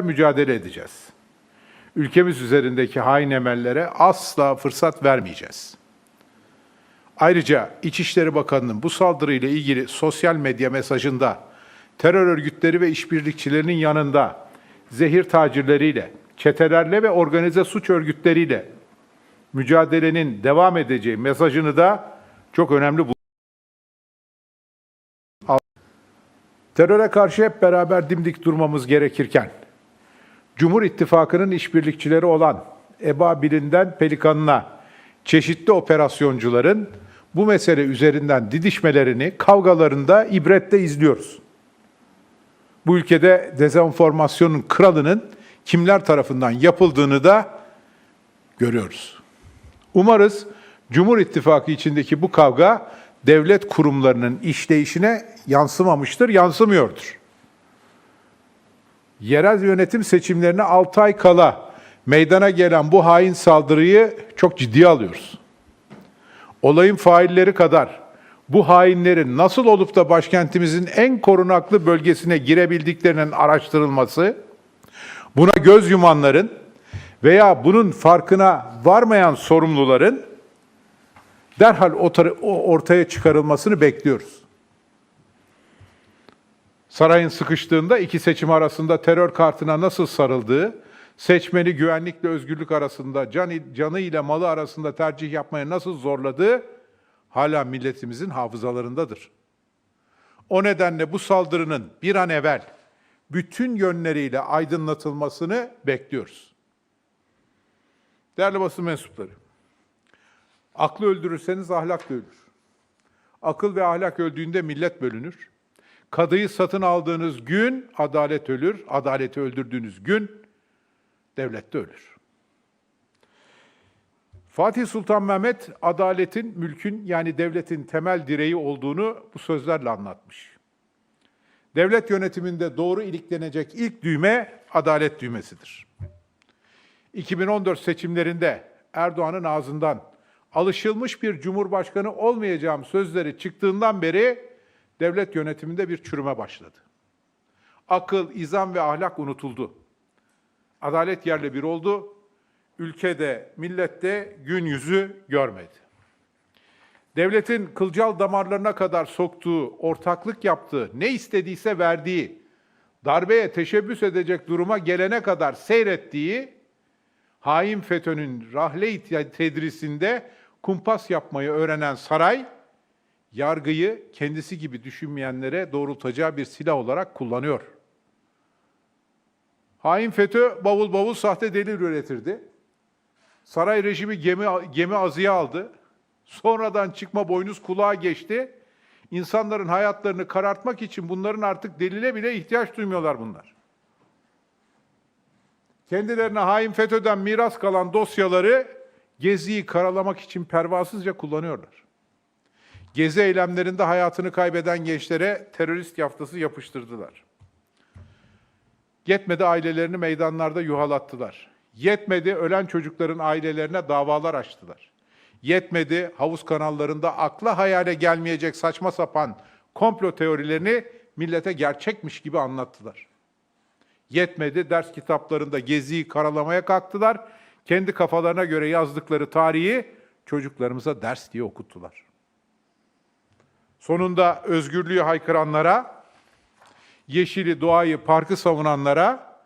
mücadele edeceğiz. Ülkemiz üzerindeki hain emellere asla fırsat vermeyeceğiz. Ayrıca İçişleri Bakanı'nın bu saldırıyla ilgili sosyal medya mesajında terör örgütleri ve işbirlikçilerinin yanında zehir tacirleriyle, çetelerle ve organize suç örgütleriyle mücadelenin devam edeceği mesajını da çok önemli buluyorum. Teröre karşı hep beraber dimdik durmamız gerekirken, Cumhur İttifakı'nın işbirlikçileri olan EBA Bilin'den Pelikan'ına çeşitli operasyoncuların bu mesele üzerinden didişmelerini, kavgalarında ibretle izliyoruz. Bu ülkede dezenformasyonun kralının kimler tarafından yapıldığını da görüyoruz. Umarız Cumhur İttifakı içindeki bu kavga devlet kurumlarının işleyişine yansımamıştır, yansımıyordur. Yerel yönetim seçimlerine 6 ay kala meydana gelen bu hain saldırıyı çok ciddiye alıyoruz. Olayın failleri kadar bu hainlerin nasıl olup da başkentimizin en korunaklı bölgesine girebildiklerinin araştırılması, buna göz yumanların veya bunun farkına varmayan sorumluların derhal ortaya çıkarılmasını bekliyoruz. Sarayın sıkıştığında iki seçim arasında terör kartına nasıl sarıldığı, seçmeni güvenlikle özgürlük arasında, can, canı ile malı arasında tercih yapmaya nasıl zorladığı hala milletimizin hafızalarındadır. O nedenle bu saldırının bir an evvel bütün yönleriyle aydınlatılmasını bekliyoruz. Değerli basın mensupları, aklı öldürürseniz ahlak da ölür. Akıl ve ahlak öldüğünde millet bölünür. Kadıyı satın aldığınız gün adalet ölür, adaleti öldürdüğünüz gün devlet de ölür. Fatih Sultan Mehmet adaletin, mülkün yani devletin temel direği olduğunu bu sözlerle anlatmış. Devlet yönetiminde doğru iliklenecek ilk düğme adalet düğmesidir. 2014 seçimlerinde Erdoğan'ın ağzından alışılmış bir cumhurbaşkanı olmayacağım sözleri çıktığından beri devlet yönetiminde bir çürüme başladı. Akıl, izan ve ahlak unutuldu. Adalet yerle bir oldu. Ülkede, millette gün yüzü görmedi. Devletin kılcal damarlarına kadar soktuğu, ortaklık yaptığı, ne istediyse verdiği, darbeye teşebbüs edecek duruma gelene kadar seyrettiği, hain FETÖ'nün rahle tedrisinde kumpas yapmayı öğrenen saray, yargıyı kendisi gibi düşünmeyenlere doğrultacağı bir silah olarak kullanıyor. Hain FETÖ bavul bavul sahte delil üretirdi. Saray rejimi gemi, gemi azıya aldı. Sonradan çıkma boynuz kulağa geçti. İnsanların hayatlarını karartmak için bunların artık delile bile ihtiyaç duymuyorlar bunlar. Kendilerine hain FETÖ'den miras kalan dosyaları Gezi'yi karalamak için pervasızca kullanıyorlar. Gezi eylemlerinde hayatını kaybeden gençlere terörist yaftası yapıştırdılar. Yetmedi ailelerini meydanlarda yuhalattılar. Yetmedi ölen çocukların ailelerine davalar açtılar. Yetmedi havuz kanallarında akla hayale gelmeyecek saçma sapan komplo teorilerini millete gerçekmiş gibi anlattılar. Yetmedi ders kitaplarında geziyi karalamaya kalktılar. Kendi kafalarına göre yazdıkları tarihi çocuklarımıza ders diye okuttular. Sonunda özgürlüğü haykıranlara, yeşili, doğayı, parkı savunanlara,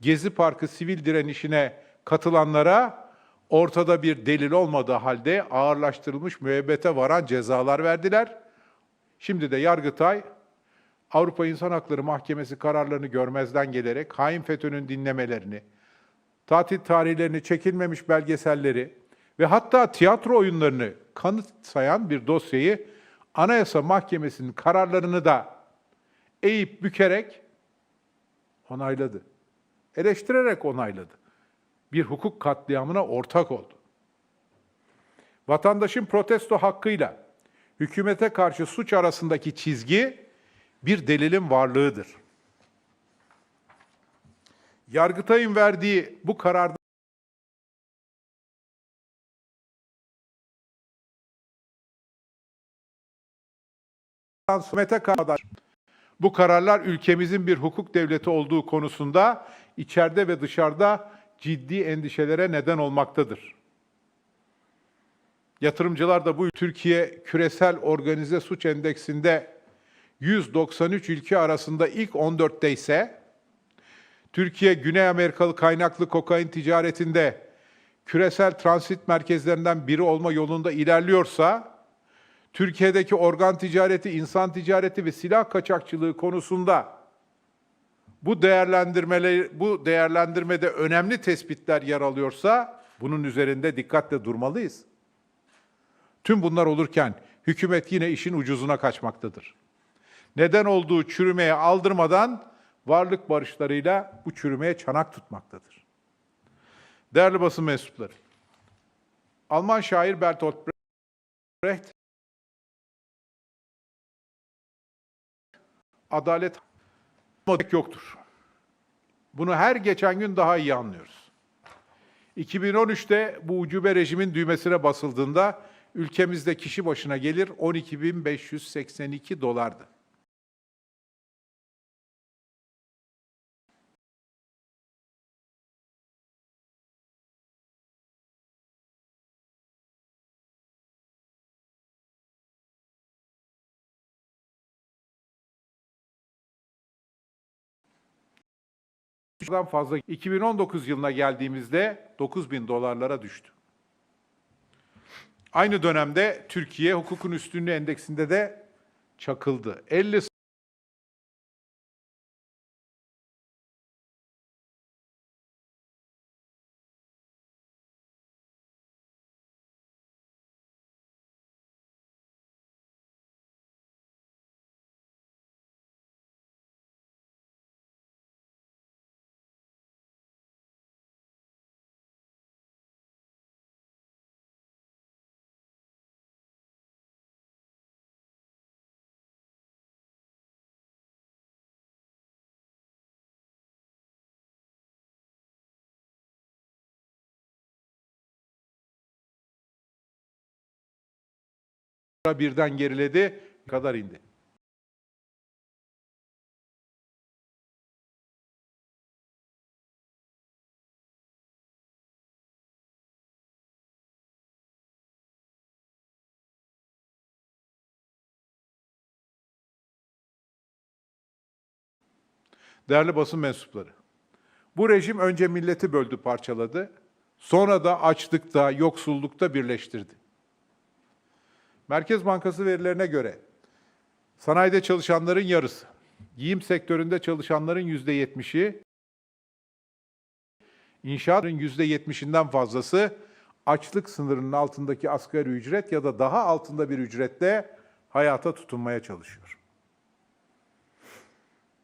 Gezi Parkı sivil direnişine katılanlara ortada bir delil olmadığı halde ağırlaştırılmış müebbete varan cezalar verdiler. Şimdi de Yargıtay Avrupa İnsan Hakları Mahkemesi kararlarını görmezden gelerek hain FETÖ'nün dinlemelerini, tatil tarihlerini çekilmemiş belgeselleri ve hatta tiyatro oyunlarını kanıt sayan bir dosyayı Anayasa Mahkemesi'nin kararlarını da eğip bükerek onayladı. Eleştirerek onayladı. Bir hukuk katliamına ortak oldu. Vatandaşın protesto hakkıyla hükümete karşı suç arasındaki çizgi bir delilin varlığıdır. Yargıtay'ın verdiği bu kararda hükümete kadar bu kararlar ülkemizin bir hukuk devleti olduğu konusunda içeride ve dışarıda ciddi endişelere neden olmaktadır. Yatırımcılar da bu Türkiye küresel organize suç endeksinde 193 ülke arasında ilk 14'te ise Türkiye Güney Amerikalı kaynaklı kokain ticaretinde küresel transit merkezlerinden biri olma yolunda ilerliyorsa Türkiye'deki organ ticareti, insan ticareti ve silah kaçakçılığı konusunda bu değerlendirmeleri bu değerlendirmede önemli tespitler yer alıyorsa bunun üzerinde dikkatle durmalıyız. Tüm bunlar olurken hükümet yine işin ucuzuna kaçmaktadır. Neden olduğu çürümeye aldırmadan varlık barışlarıyla bu çürümeye çanak tutmaktadır. Değerli basın mensupları, Alman şair Bertolt Brecht, adalet yoktur. Bunu her geçen gün daha iyi anlıyoruz. 2013'te bu ucube rejimin düğmesine basıldığında ülkemizde kişi başına gelir 12.582 dolardı. Daha fazla 2019 yılına geldiğimizde 9 bin dolarlara düştü. Aynı dönemde Türkiye hukukun üstünlüğü endeksinde de çakıldı. 50 birden geriledi, kadar indi. Değerli basın mensupları, bu rejim önce milleti böldü, parçaladı. Sonra da açlıkta, yoksullukta birleştirdi. Merkez Bankası verilerine göre sanayide çalışanların yarısı, giyim sektöründe çalışanların yüzde yetmişi, inşaatın yüzde yetmişinden fazlası açlık sınırının altındaki asgari ücret ya da daha altında bir ücretle hayata tutunmaya çalışıyor.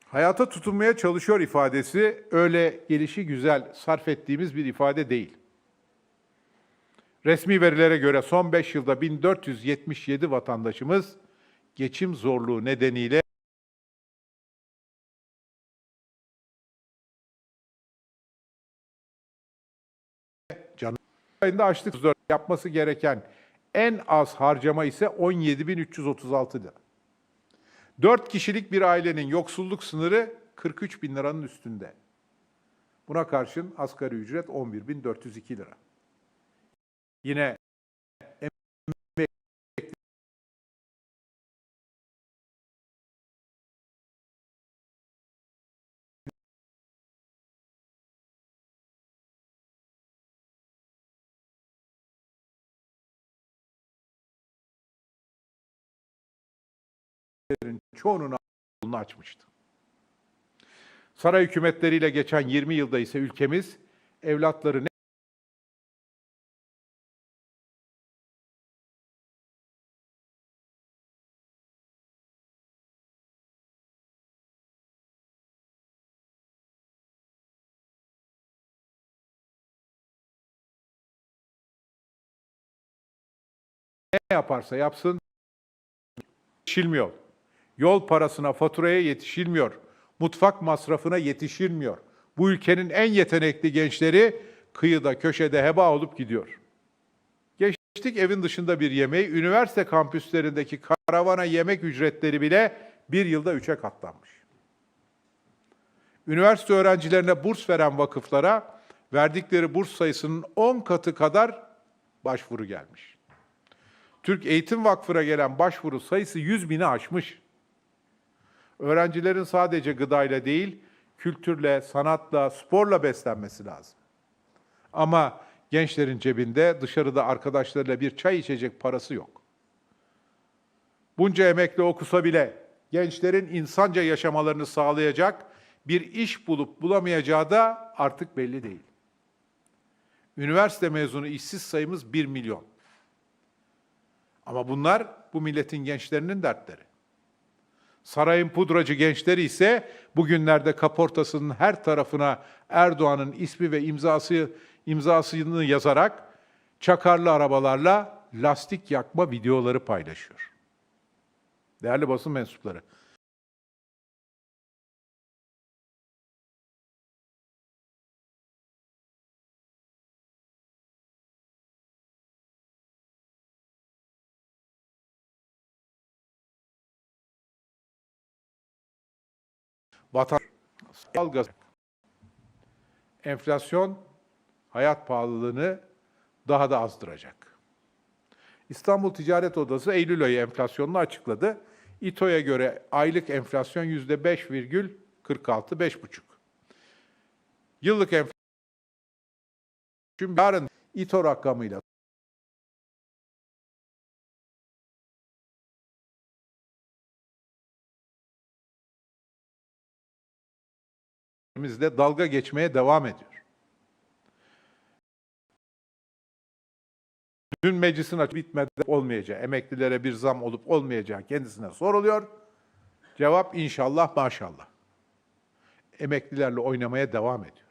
Hayata tutunmaya çalışıyor ifadesi öyle gelişi güzel sarf ettiğimiz bir ifade değil. Resmi verilere göre son 5 yılda 1477 vatandaşımız geçim zorluğu nedeniyle canı ayında açlık yapması gereken en az harcama ise 17.336 lira. 4 kişilik bir ailenin yoksulluk sınırı 43 bin liranın üstünde. Buna karşın asgari ücret 11.402 lira. Yine çoğunun ağzını açmıştı. Saray hükümetleriyle geçen 20 yılda ise ülkemiz evlatları ne yaparsa yapsın yetişilmiyor. Yol parasına, faturaya yetişilmiyor. Mutfak masrafına yetişilmiyor. Bu ülkenin en yetenekli gençleri kıyıda, köşede heba olup gidiyor. Geçtik evin dışında bir yemeği, üniversite kampüslerindeki karavana yemek ücretleri bile bir yılda üçe katlanmış. Üniversite öğrencilerine burs veren vakıflara verdikleri burs sayısının 10 katı kadar başvuru gelmiş. Türk Eğitim Vakfı'na gelen başvuru sayısı 100 bini aşmış. Öğrencilerin sadece gıdayla değil, kültürle, sanatla, sporla beslenmesi lazım. Ama gençlerin cebinde dışarıda arkadaşlarıyla bir çay içecek parası yok. Bunca emekli okusa bile gençlerin insanca yaşamalarını sağlayacak bir iş bulup bulamayacağı da artık belli değil. Üniversite mezunu işsiz sayımız 1 milyon. Ama bunlar bu milletin gençlerinin dertleri. Sarayın pudracı gençleri ise bugünlerde kaportasının her tarafına Erdoğan'ın ismi ve imzası imzasını yazarak çakarlı arabalarla lastik yakma videoları paylaşıyor. Değerli basın mensupları, vatan gaz enflasyon hayat pahalılığını daha da azdıracak. İstanbul Ticaret Odası Eylül ayı enflasyonunu açıkladı. İTO'ya göre aylık enflasyon yüzde 5,46, 5,5. Yıllık enflasyon yarın İTO rakamıyla ülkemizde dalga geçmeye devam ediyor. Dün meclisin açık bitmeden olmayacağı, emeklilere bir zam olup olmayacağı kendisine soruluyor. Cevap inşallah maşallah. Emeklilerle oynamaya devam ediyor.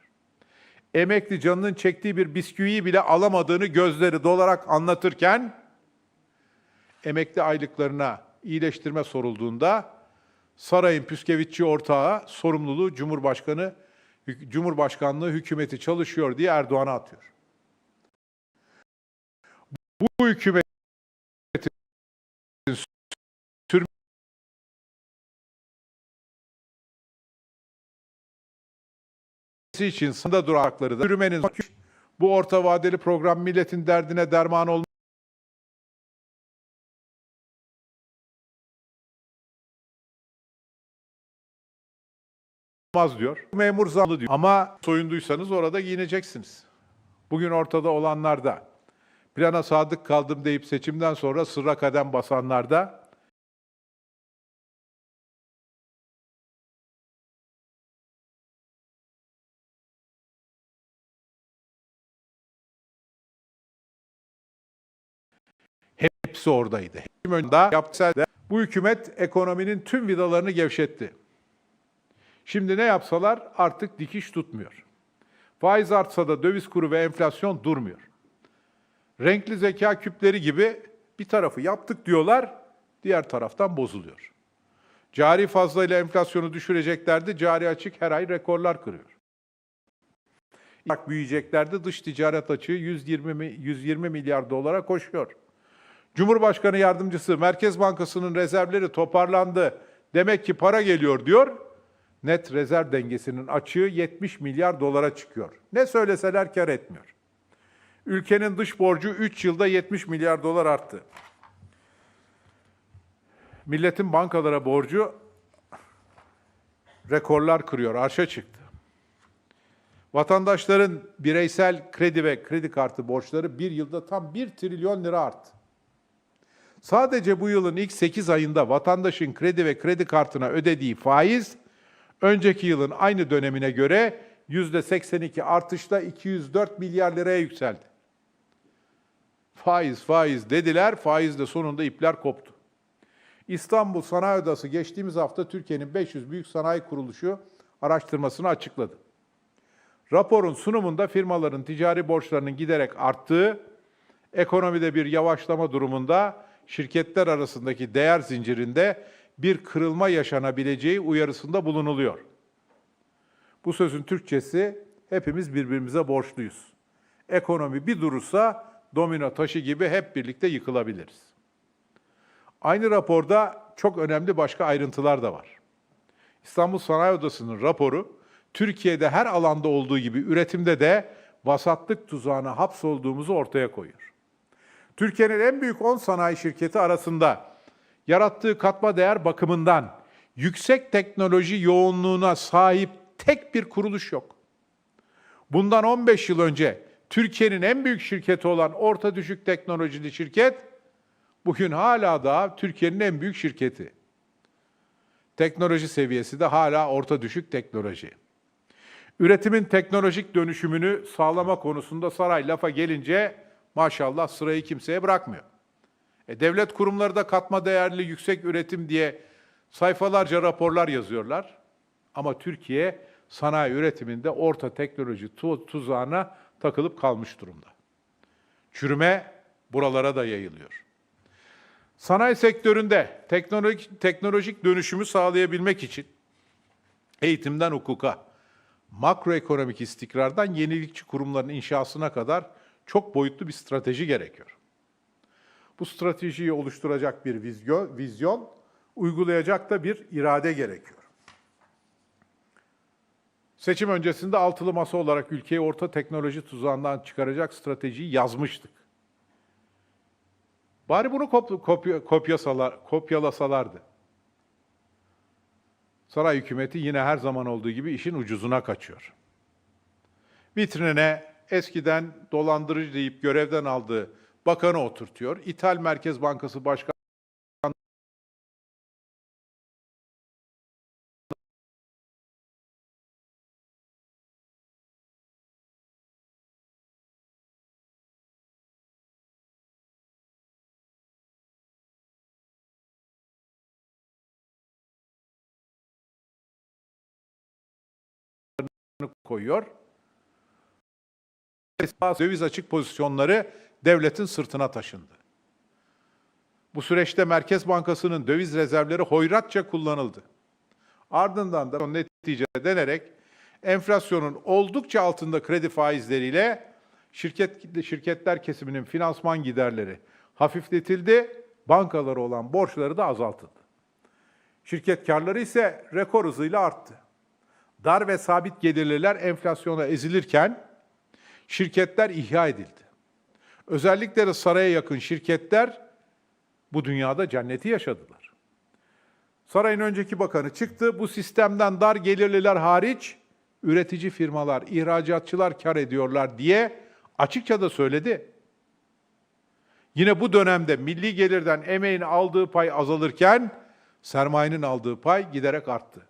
Emekli canının çektiği bir bisküviyi bile alamadığını gözleri dolarak anlatırken emekli aylıklarına iyileştirme sorulduğunda sarayın püskevitçi ortağı sorumluluğu Cumhurbaşkanı Cumhurbaşkanlığı hükümeti çalışıyor diye Erdoğan'a atıyor. Bu hükümetin sürmesi için sında durakları da yürümenin bu orta vadeli program milletin derdine derman olmaz. Olmaz diyor. Memur zamlı diyor. Ama soyunduysanız orada giyineceksiniz. Bugün ortada olanlar da plana sadık kaldım deyip seçimden sonra sırra kadem basanlar da hepsi oradaydı. Hepsi önünde yaptı. Bu hükümet ekonominin tüm vidalarını gevşetti. Şimdi ne yapsalar artık dikiş tutmuyor. Faiz artsa da döviz kuru ve enflasyon durmuyor. Renkli zeka küpleri gibi bir tarafı yaptık diyorlar, diğer taraftan bozuluyor. Cari fazla ile enflasyonu düşüreceklerdi, cari açık her ay rekorlar kırıyor. Bak büyüyeceklerdi, dış ticaret açığı 120, mi- 120 milyar dolara koşuyor. Cumhurbaşkanı yardımcısı Merkez Bankası'nın rezervleri toparlandı. Demek ki para geliyor diyor. Net rezerv dengesinin açığı 70 milyar dolara çıkıyor. Ne söyleseler kar etmiyor. Ülkenin dış borcu 3 yılda 70 milyar dolar arttı. Milletin bankalara borcu rekorlar kırıyor, arşa çıktı. Vatandaşların bireysel kredi ve kredi kartı borçları bir yılda tam 1 trilyon lira arttı. Sadece bu yılın ilk 8 ayında vatandaşın kredi ve kredi kartına ödediği faiz, önceki yılın aynı dönemine göre %82 artışla 204 milyar liraya yükseldi. Faiz, faiz dediler, faizle sonunda ipler koptu. İstanbul Sanayi Odası geçtiğimiz hafta Türkiye'nin 500 büyük sanayi kuruluşu araştırmasını açıkladı. Raporun sunumunda firmaların ticari borçlarının giderek arttığı, ekonomide bir yavaşlama durumunda şirketler arasındaki değer zincirinde bir kırılma yaşanabileceği uyarısında bulunuluyor. Bu sözün Türkçesi hepimiz birbirimize borçluyuz. Ekonomi bir durursa domino taşı gibi hep birlikte yıkılabiliriz. Aynı raporda çok önemli başka ayrıntılar da var. İstanbul Sanayi Odası'nın raporu Türkiye'de her alanda olduğu gibi üretimde de vasatlık tuzağına hapsolduğumuzu ortaya koyuyor. Türkiye'nin en büyük 10 sanayi şirketi arasında yarattığı katma değer bakımından yüksek teknoloji yoğunluğuna sahip tek bir kuruluş yok. Bundan 15 yıl önce Türkiye'nin en büyük şirketi olan orta düşük teknolojili şirket bugün hala da Türkiye'nin en büyük şirketi. Teknoloji seviyesi de hala orta düşük teknoloji. Üretimin teknolojik dönüşümünü sağlama konusunda saray lafa gelince maşallah sırayı kimseye bırakmıyor. E, devlet kurumları da katma değerli yüksek üretim diye sayfalarca raporlar yazıyorlar. Ama Türkiye sanayi üretiminde orta teknoloji tu- tuzağına takılıp kalmış durumda. Çürüme buralara da yayılıyor. Sanayi sektöründe teknolojik, teknolojik dönüşümü sağlayabilmek için eğitimden hukuka, makroekonomik istikrardan yenilikçi kurumların inşasına kadar çok boyutlu bir strateji gerekiyor. Bu stratejiyi oluşturacak bir vizyon, vizyon uygulayacak da bir irade gerekiyor. Seçim öncesinde altılı masa olarak ülkeyi orta teknoloji tuzağından çıkaracak stratejiyi yazmıştık. Bari bunu kop- kopya, kopyasalar, kopyalasalardı. Saray hükümeti yine her zaman olduğu gibi işin ucuzuna kaçıyor. Vitrinine eskiden dolandırıcı deyip görevden aldığı bakanı oturtuyor. İthal Merkez Bankası Başkanı koyuyor. Döviz açık pozisyonları devletin sırtına taşındı. Bu süreçte Merkez Bankası'nın döviz rezervleri hoyratça kullanıldı. Ardından da netice denerek enflasyonun oldukça altında kredi faizleriyle şirket şirketler kesiminin finansman giderleri hafifletildi, bankalara olan borçları da azaltıldı. Şirket karları ise rekor hızıyla arttı. Dar ve sabit gelirliler enflasyona ezilirken şirketler ihya edildi. Özellikle de saraya yakın şirketler bu dünyada cenneti yaşadılar. Sarayın önceki bakanı çıktı. Bu sistemden dar gelirliler hariç üretici firmalar, ihracatçılar kar ediyorlar diye açıkça da söyledi. Yine bu dönemde milli gelirden emeğin aldığı pay azalırken sermayenin aldığı pay giderek arttı.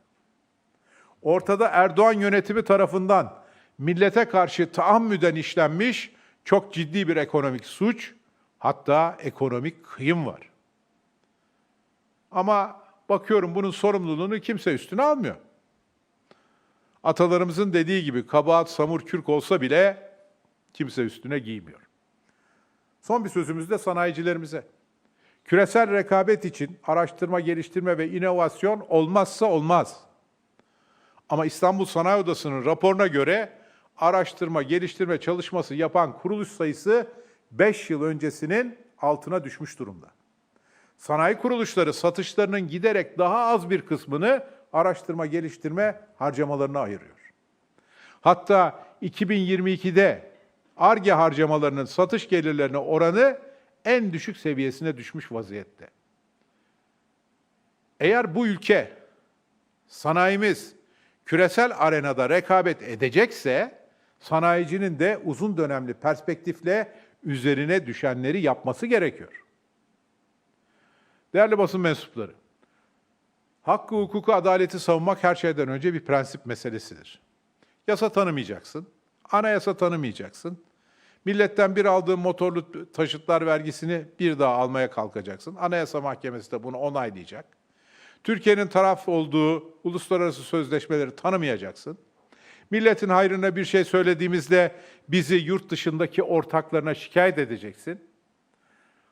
Ortada Erdoğan yönetimi tarafından millete karşı taammüden işlenmiş çok ciddi bir ekonomik suç, hatta ekonomik kıyım var. Ama bakıyorum bunun sorumluluğunu kimse üstüne almıyor. Atalarımızın dediği gibi kabahat samur kürk olsa bile kimse üstüne giymiyor. Son bir sözümüz de sanayicilerimize. Küresel rekabet için araştırma, geliştirme ve inovasyon olmazsa olmaz. Ama İstanbul Sanayi Odası'nın raporuna göre araştırma, geliştirme çalışması yapan kuruluş sayısı 5 yıl öncesinin altına düşmüş durumda. Sanayi kuruluşları satışlarının giderek daha az bir kısmını araştırma, geliştirme harcamalarına ayırıyor. Hatta 2022'de ARGE harcamalarının satış gelirlerine oranı en düşük seviyesine düşmüş vaziyette. Eğer bu ülke, sanayimiz küresel arenada rekabet edecekse, sanayicinin de uzun dönemli perspektifle üzerine düşenleri yapması gerekiyor. Değerli basın mensupları, hakkı, hukuku, adaleti savunmak her şeyden önce bir prensip meselesidir. Yasa tanımayacaksın, anayasa tanımayacaksın. Milletten bir aldığın motorlu taşıtlar vergisini bir daha almaya kalkacaksın. Anayasa Mahkemesi de bunu onaylayacak. Türkiye'nin taraf olduğu uluslararası sözleşmeleri tanımayacaksın. Milletin hayrına bir şey söylediğimizde bizi yurt dışındaki ortaklarına şikayet edeceksin.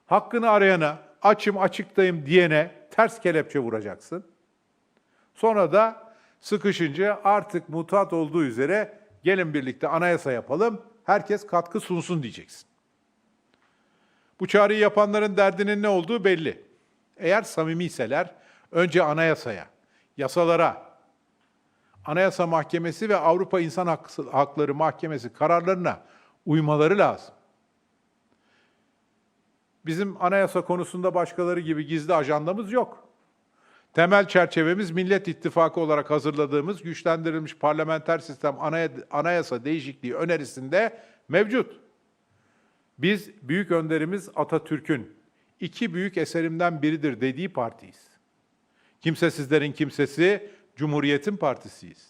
Hakkını arayana, açım açıktayım diyene ters kelepçe vuracaksın. Sonra da sıkışınca artık mutat olduğu üzere gelin birlikte anayasa yapalım, herkes katkı sunsun diyeceksin. Bu çağrıyı yapanların derdinin ne olduğu belli. Eğer samimiyseler önce anayasaya, yasalara, Anayasa Mahkemesi ve Avrupa İnsan Hak- Hakları Mahkemesi kararlarına uymaları lazım. Bizim anayasa konusunda başkaları gibi gizli ajandamız yok. Temel çerçevemiz Millet İttifakı olarak hazırladığımız güçlendirilmiş parlamenter sistem anaya- anayasa değişikliği önerisinde mevcut. Biz büyük önderimiz Atatürk'ün iki büyük eserimden biridir dediği partiyiz. Kimsesizlerin kimsesi, Cumhuriyet'in partisiyiz.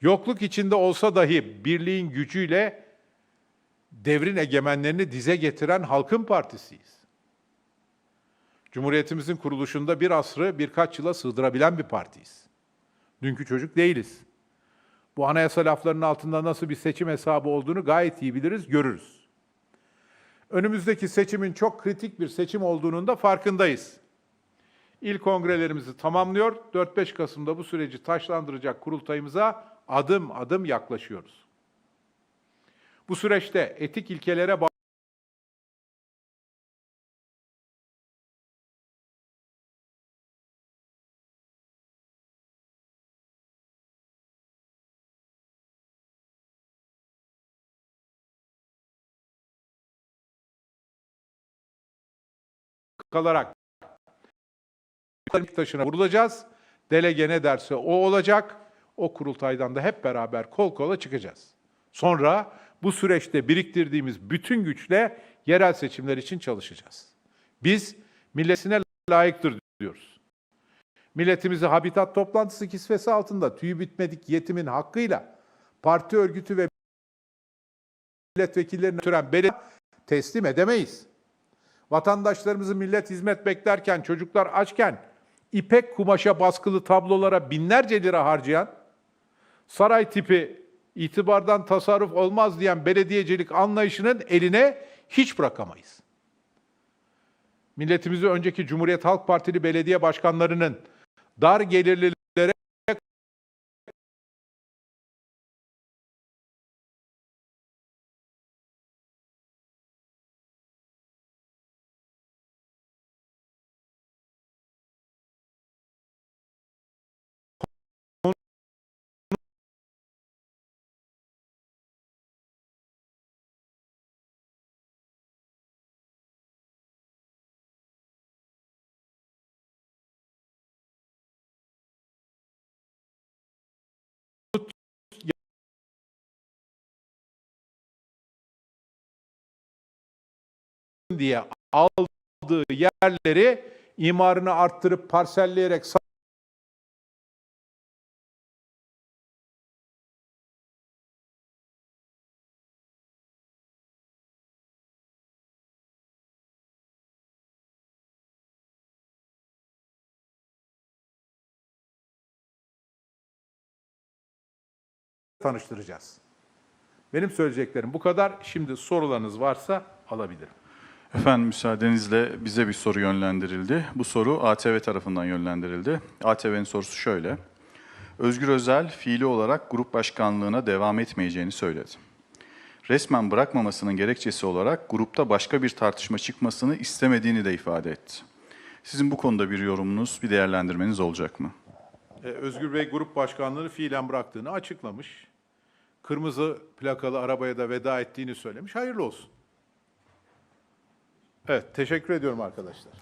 Yokluk içinde olsa dahi birliğin gücüyle devrin egemenlerini dize getiren halkın partisiyiz. Cumhuriyetimizin kuruluşunda bir asrı birkaç yıla sığdırabilen bir partiyiz. Dünkü çocuk değiliz. Bu anayasa laflarının altında nasıl bir seçim hesabı olduğunu gayet iyi biliriz, görürüz. Önümüzdeki seçimin çok kritik bir seçim olduğunun da farkındayız. İl kongrelerimizi tamamlıyor, 4-5 Kasım'da bu süreci taşlandıracak kurultayımıza adım adım yaklaşıyoruz. Bu süreçte etik ilkelere bağlı kalarak taşına vurulacağız. Delege ne derse o olacak. O kurultaydan da hep beraber kol kola çıkacağız. Sonra bu süreçte biriktirdiğimiz bütün güçle yerel seçimler için çalışacağız. Biz milletine layıktır diyoruz. Milletimizi Habitat toplantısı kisvesi altında tüyü bitmedik yetimin hakkıyla parti örgütü ve milletvekillerine tören belediye teslim edemeyiz. Vatandaşlarımızı millet hizmet beklerken, çocuklar açken, ipek kumaşa baskılı tablolara binlerce lira harcayan, saray tipi itibardan tasarruf olmaz diyen belediyecilik anlayışının eline hiç bırakamayız. Milletimizi önceki Cumhuriyet Halk Partili belediye başkanlarının dar gelirlilere diye aldığı yerleri imarını arttırıp parselleyerek tanıştıracağız. Benim söyleyeceklerim bu kadar. Şimdi sorularınız varsa alabilirim. Efendim müsaadenizle bize bir soru yönlendirildi. Bu soru ATV tarafından yönlendirildi. ATV'nin sorusu şöyle. Özgür Özel fiili olarak grup başkanlığına devam etmeyeceğini söyledi. Resmen bırakmamasının gerekçesi olarak grupta başka bir tartışma çıkmasını istemediğini de ifade etti. Sizin bu konuda bir yorumunuz, bir değerlendirmeniz olacak mı? Ee, Özgür Bey grup başkanlığını fiilen bıraktığını açıklamış. Kırmızı plakalı arabaya da veda ettiğini söylemiş. Hayırlı olsun. Evet, teşekkür ediyorum arkadaşlar.